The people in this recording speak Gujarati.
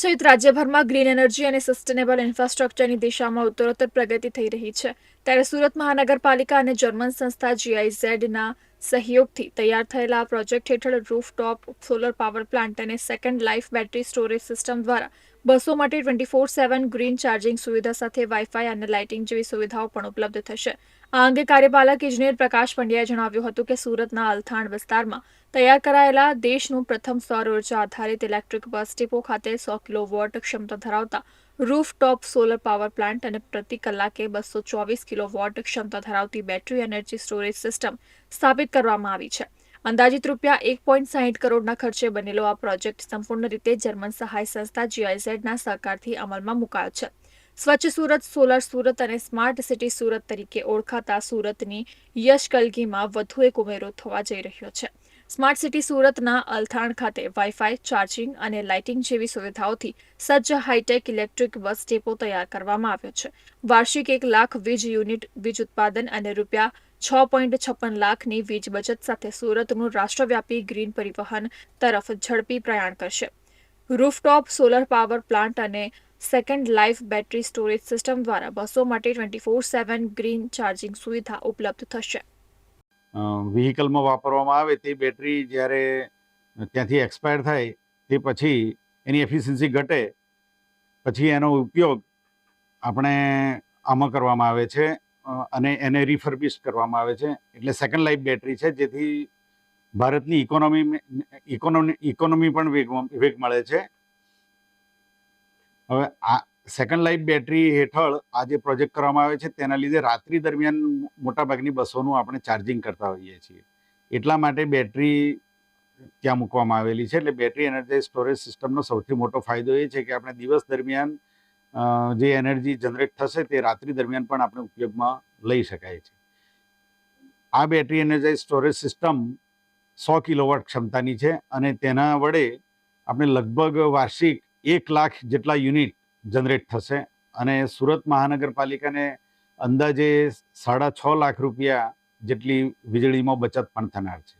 સહિત રાજ્યભરમાં ગ્રીન એનર્જી અને સસ્ટેનેબલ ઇન્ફ્રાસ્ટ્રક્ચરની દિશામાં ઉત્તરોત્તર પ્રગતિ થઈ રહી છે. ત્યારે સુરત મહાનગરપાલિકા અને જર્મન સંસ્થા જીઆઈઝેડના સહયોગથી તૈયાર થયેલા પ્રોજેક્ટ હેઠળ રૂફટોપ સોલર પાવર પ્લાન્ટ અને second life battery storage system દ્વારા બસો માટે twenty four seven green charging સુવિધા સાથે વાઈફાઈ અને લાઇટિંગ જેવી સુવિધાઓ પણ ઉપલબ્ધ થશે. આ અંગે કાર્યપાલક ઇજનેર પ્રકાશ પંડ્યાએ જણાવ્યું હતું કે સુરતના અલથાણ વિસ્તારમાં તૈયાર કરાયેલા દેશનું પ્રથમ સૌર ઊર્જા આધારિત ઇલેક્ટ્રિક બસ ડેપો ખાતે સો કિલો વોટ ક્ષમતા ધરાવતા રૂફટોપ સોલર પાવર પ્લાન્ટ અને પ્રતિ કલાકે બસો ચોવીસ કિલો વોટ ક્ષમતા ધરાવતી બેટરી એનર્જી સ્ટોરેજ સિસ્ટમ સ્થાપિત કરવામાં આવી છે. અંદાજિત રૂપિયા એક પોઈન્ટ સાહીઠ કરોડના ખર્ચે બનેલો આ પ્રોજેક્ટ સંપૂર્ણ રીતે જર્મન સહાય સંસ્થા જીઆઈઝેડના સહકારથી અમલમાં મુકાયો છે. સ્વચ્છ સુરત, સોલર સુરત અને સ્માર્ટ સિટી સુરત તરીકે ઓળખાતા સુરતની યશ કલગીમાં વધુ એક ઉમેરો થવા જઈ રહ્યો છે. સ્માર્ટ સિટી સુરતના અલથાણ ખાતે વાઇફાઈ ચાર્જિંગ અને લાઇટિંગ જેવી સુવિધાઓથી સજ્જ હાઇટેક ઇલેક્ટ્રિક બસ ડેપો તૈયાર કરવામાં આવ્યો છે. વાર્ષિક એક લાખ વીજ યુનિટ, વીજ ઉત્પાદન અને રૂપિયા છ પોઈન્ટ છપ્પન લાખની વીજ બચત સાથે સુરતનું રાષ્ટ્રવ્યાપી ગ્રીન પરિવહન તરફ ઝડપી પ્રયાણ કરશે. રૂફટોપ, સોલર પાવર પ્લાન્ટ અને second life battery storage system દ્વારા બસો માટે twenty four seven green charging સુવિધા ઉપલબ્ધ થશે. વ્હીકલમાં વાપરવામાં આવે તે બેટરી જ્યારે ત્યાંથી એક્સપાયર થાય તે પછી એની એફિશિયન્સી ઘટે, પછી એનો ઉપયોગ આપણે આમાં કરવામાં આવે છે અને એને રિફર્બિશ કરવામાં આવે છે. એટલે સેકન્ડ લાઈફ બેટરી છે, જેથી ભારતની ઇકોનોમી ઇકોનોમી ઇકોનોમી પણ વેગ વેગ મળે છે. હવે આ સેકન્ડ લાઈફ બેટરી હેઠળ આ જે પ્રોજેક્ટ કરવામાં આવે છે, તેના લીધે રાત્રિ દરમિયાન મોટાભાગની બસોનું આપણે ચાર્જિંગ કરતા હોઈએ છીએ. એટલા માટે બેટરી ત્યાં મૂકવામાં આવેલી છે, એટલે બેટરી એનર્જી સ્ટોરેજ સિસ્ટમનો સૌથી મોટો ફાયદો એ છે કે આપણે દિવસ દરમિયાન જે એનર્જી જનરેટ થશે તે રાત્રિ દરમિયાન પણ આપણે ઉપયોગમાં લઈ શકાય છે. આ બેટરી એનર્જાઇઝ સ્ટોરેજ સિસ્ટમ સો કિલોવોટ ક્ષમતાની છે અને તેના વડે આપણે લગભગ વાર્ષિક એક લાખ જેટલા યુનિટ જનરેટ થશે અને સુરત મહાનગરપાલિકાને અંદાજે સાડા છ લાખ રૂપિયા જેટલી વીજળીમાં બચત પણ થનાર છે.